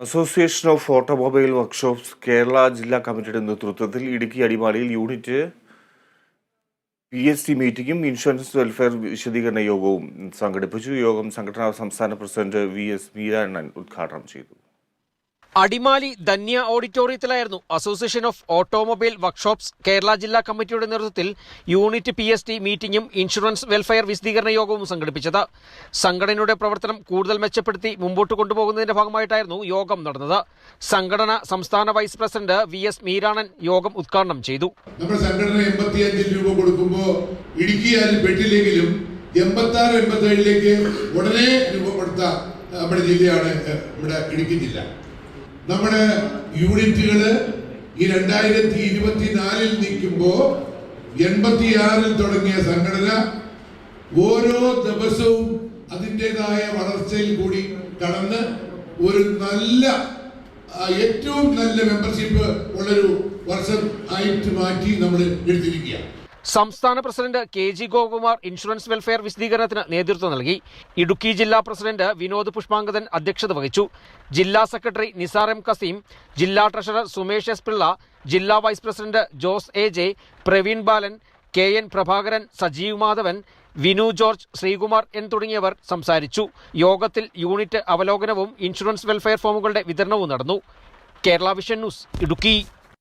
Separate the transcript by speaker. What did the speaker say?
Speaker 1: Association of automobile workshops Kerala ജില്ലാ കമ്മിറ്റിയുടെ നേതൃത്വത്തിൽ ഇടുക്കി അടിമാലിയിൽ യൂണിറ്റ് പി എസ് സി മീറ്റിംഗും ഇൻഷുറൻസ് വെൽഫെയർ വിശദീകരണ യോഗവും സംഘടിപ്പിച്ചു. യോഗം സംഘടനാ സംസ്ഥാന പ്രസിഡന്റ് വി എസ് മീരാണൻ ഉദ്ഘാടനം ചെയ്തു.
Speaker 2: Adimali Dhanya ഓഡിറ്റോറിയത്തിലായിരുന്നു association of automobile workshops Kerala ജില്ലാ കമ്മിറ്റിയുടെ നേതൃത്വത്തിൽ യൂണിറ്റ് പി എസ് ടി മീറ്റിംഗും ഇൻഷുറൻസ് വെൽഫെയർ വിശദീകരണ യോഗവും സംഘടിപ്പിച്ചത്. സംഘടനയുടെ പ്രവർത്തനം കൂടുതൽ മെച്ചപ്പെടുത്തി മുമ്പോട്ട് കൊണ്ടുപോകുന്നതിന്റെ ഭാഗമായിട്ടായിരുന്നു യോഗം നടന്നത്. സംഘടന സംസ്ഥാന vice president V S Meeranan യോഗം ഉദ്ഘാടനം ചെയ്തു.
Speaker 3: രൂപ കൊടുക്കുമ്പോൾ ഉടനെ നമ്മുടെ ജില്ലയാണ് നമ്മുടെ ഇടുക്കി ജില്ല. നമ്മുടെ യൂണിറ്റുകൾ ഈ രണ്ടായിരത്തി ഇരുപത്തിനാലിൽ നിൽക്കുമ്പോൾ എൺപത്തിയാറിൽ തുടങ്ങിയ സംഘടന ഓരോ ദിവസവും അതിന്റെതായ വളർച്ചയിൽ കൂടി കടന്ന് ഒരു നല്ല ഏറ്റവും നല്ല മെമ്പർഷിപ്പ് ഉള്ളൊരു വർഷം ആയിട്ട് മാറ്റി നമ്മൾ എടുത്തിരിക്കുക
Speaker 2: സംസ്ഥാന president K G Gokumar insurance welfare വിശദീകരണത്തിന് നേതൃത്വം നൽകി. ഇടുക്കി ജില്ലാ പ്രസിഡന്റ് വിനോദ് പുഷ്പാങ്കദൻ അധ്യക്ഷത വഹിച്ചു. ജില്ലാ സെക്രട്ടറി നിസാർ എം കസീം ജില്ലാ ട്രഷറർ സുമേഷ് എസ് പിള്ള ജില്ലാ vice president Jose A J Praveen Balan K N Prabhakaran Sajeev Madhavan Vinu George Sreekumar N തുടങ്ങിയവർ സംസാരിച്ചു. യോഗത്തിൽ യൂണിറ്റ് അവലോകനവും ഇൻഷുറൻസ് വെൽഫെയർ ഫോമുകളുടെ വിതരണവും നടന്നു. Kerala Vision News Idukki.